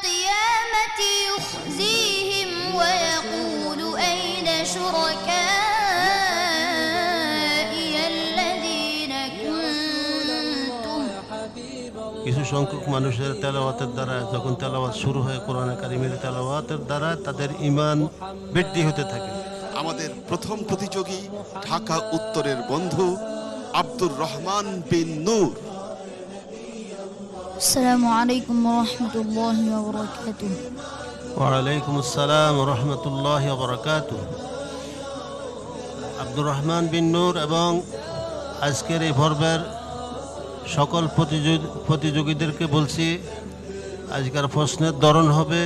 القيامة يخزيهم ويقول أين شركائي الذين كنتم কিছু সংখ্যক মানুষের তেলাওয়াতের দ্বারা যখন তেলাওয়াত শুরু হয় কোরআনে কারিমের তেলাওয়াতের দ্বারা তাদের ইমান বৃদ্ধি হতে থাকে আমাদের প্রথম প্রতিযোগী ঢাকা উত্তরের বন্ধু আব্দুর রহমান বিন নূর السلام عليكم ورحمة الله وبركاته ওয়ালাইকুম আসসালাম রহমতুল্লাহ বরকাত আব্দুর রহমান বিন নূর এবং আজকের এই পর্বের সকল প্রতিযোগী প্রতিযোগীদেরকে বলছি আজকের প্রশ্নের ধরন হবে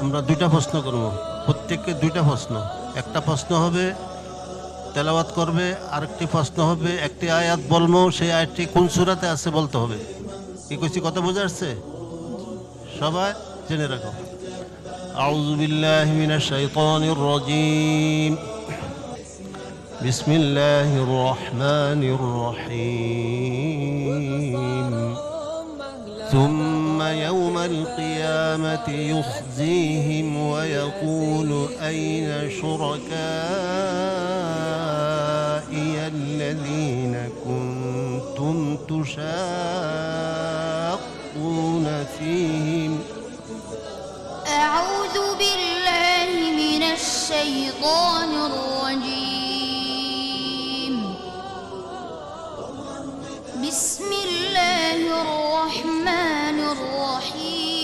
আমরা দুইটা প্রশ্ন করব প্রত্যেককে দুইটা প্রশ্ন একটা প্রশ্ন হবে তেলাওয়াত করবে আরেকটি প্রশ্ন হবে একটি আয়াত বলবো সেই আয়াতটি কোন সুরাতে আছে বলতে হবে কি কইছি কথা বোঝা আসছে সবাই জেনে রাখো أعوذ بالله من الشيطان الرجيم بسم الله الرحمن الرحيم ثم يوم القيامة يخزيهم ويقول أين شركائي الذين كنتم تشاقون فيهم أعوذ بالله من الشيطان الرجيم. بسم الله الرحمن الرحيم.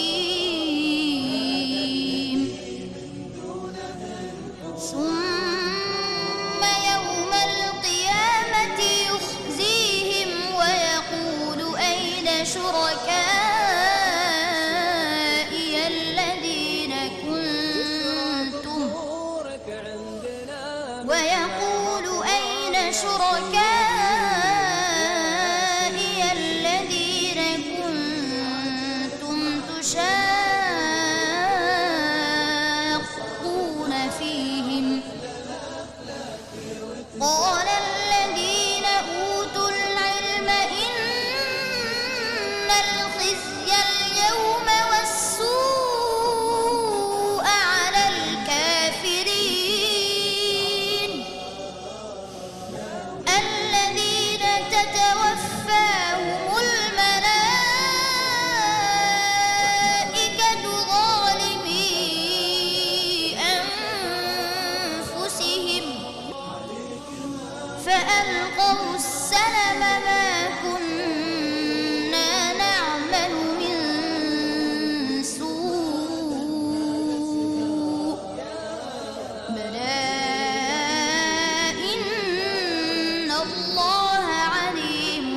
ثم يوم القيامة يخزيهم ويقول أين شركائي ويقول أين شركائي الذين كنتم تشاقون فيهم؟ قال الذين أوتوا العلم إن الخزي اليوم فألقوا السلم ما كنا نعمل من سوء. بلى إن الله عليم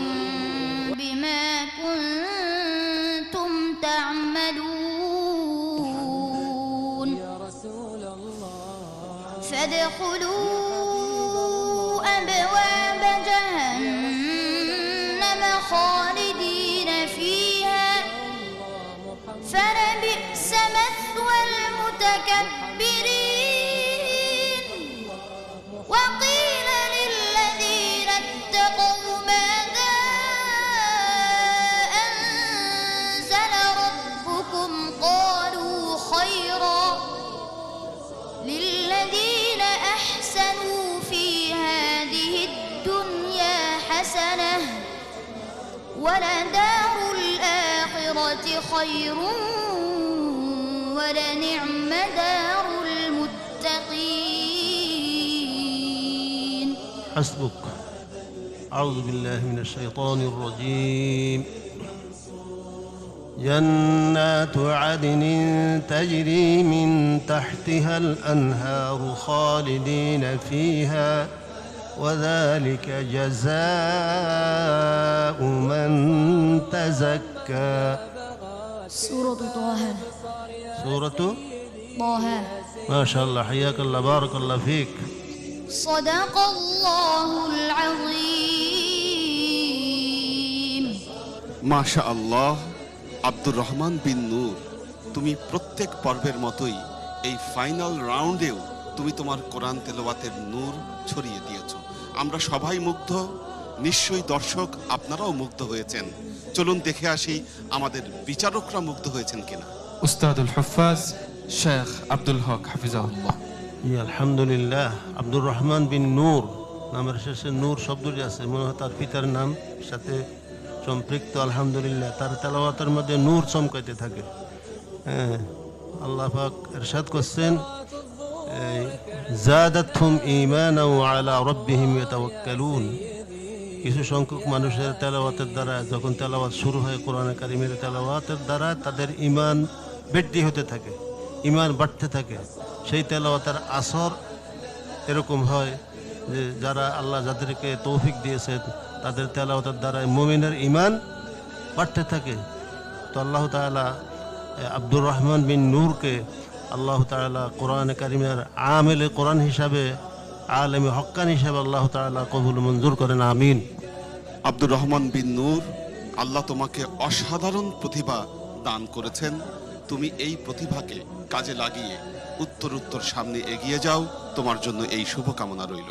بما كنتم تعملون. فادخلوا خالدين فيها. فلبئس مثوى المتكبرين. ولدار الآخرة خير ولنعم دار المتقين. حسبك. أعوذ بالله من الشيطان الرجيم. جنات عدن تجري من تحتها الأنهار خالدين فيها وذلك جزاء من تزكى سورة طه سورة طه ما شاء الله حياك الله بارك الله فيك صدق الله العظيم মাশা আল্লাহ আব্দুর রহমান বিন নূর তুমি প্রত্যেক পর্বের মতোই এই ফাইনাল রাউন্ডেও তুমি তোমার কোরআন তেলাওয়াতের নূর ছড়িয়ে দিয়েছো আমরা সবাই মুগ্ধ। নিশ্চয়ই দর্শক আপনারাও মুগ্ধ হয়েছেন। চলুন দেখে আসি আমাদের বিচারকরা মুগ্ধ হয়েছেন কিনা। উস্তাদুল হফাজ শেখ আব্দুল হক হাফিজাহুল্লাহ। আলহামদুলিল্লাহ। আব্দুর রহমান বিন নূর নামের শেষে নূর শব্দটি আছে। মনে হয় তার পিতার নাম সাথে সম্পৃক্ত আলহামদুলিল্লাহ। তার তেলাওয়াতের মধ্যে নূর চমকাইতে থাকে। হ্যাঁ আল্লাহফাক এরশাদ করছেন। জাদাতহুম ঈমানাও আলা রাব্বিহিম ইয়াতাওয়াক্কালুন কিছু সংখ্যক মানুষের তেলাওয়াতের দ্বারা যখন তেলাওয়াত শুরু হয় কোরআনে কারিমের তেলাওয়াতের দ্বারা তাদের ইমান বৃদ্ধি হতে থাকে ইমান বাড়তে থাকে। সেই তেলাওয়াতের আসর এরকম হয় যে যারা আল্লাহ যাদেরকে তৌফিক দিয়েছেন তাদের তেলাওয়াতের দ্বারা মুমিনের ইমান বাড়তে থাকে। তো আল্লাহ তাআলা এ, আব্দুর রহমান বিন নূরকে আল্লাহ তালা কোরআন কারিমের আমেলে কোরআন হিসাবে আলেমে হকান হিসাবে আল্লাহ তালা কবুল মঞ্জুর করেন আমিন। আব্দুর রহমান বিন নূর আল্লাহ তোমাকে অসাধারণ প্রতিভা দান করেছেন। তুমি এই প্রতিভাকে কাজে লাগিয়ে উত্তর উত্তর সামনে এগিয়ে যাও। তোমার জন্য এই শুভকামনা রইল।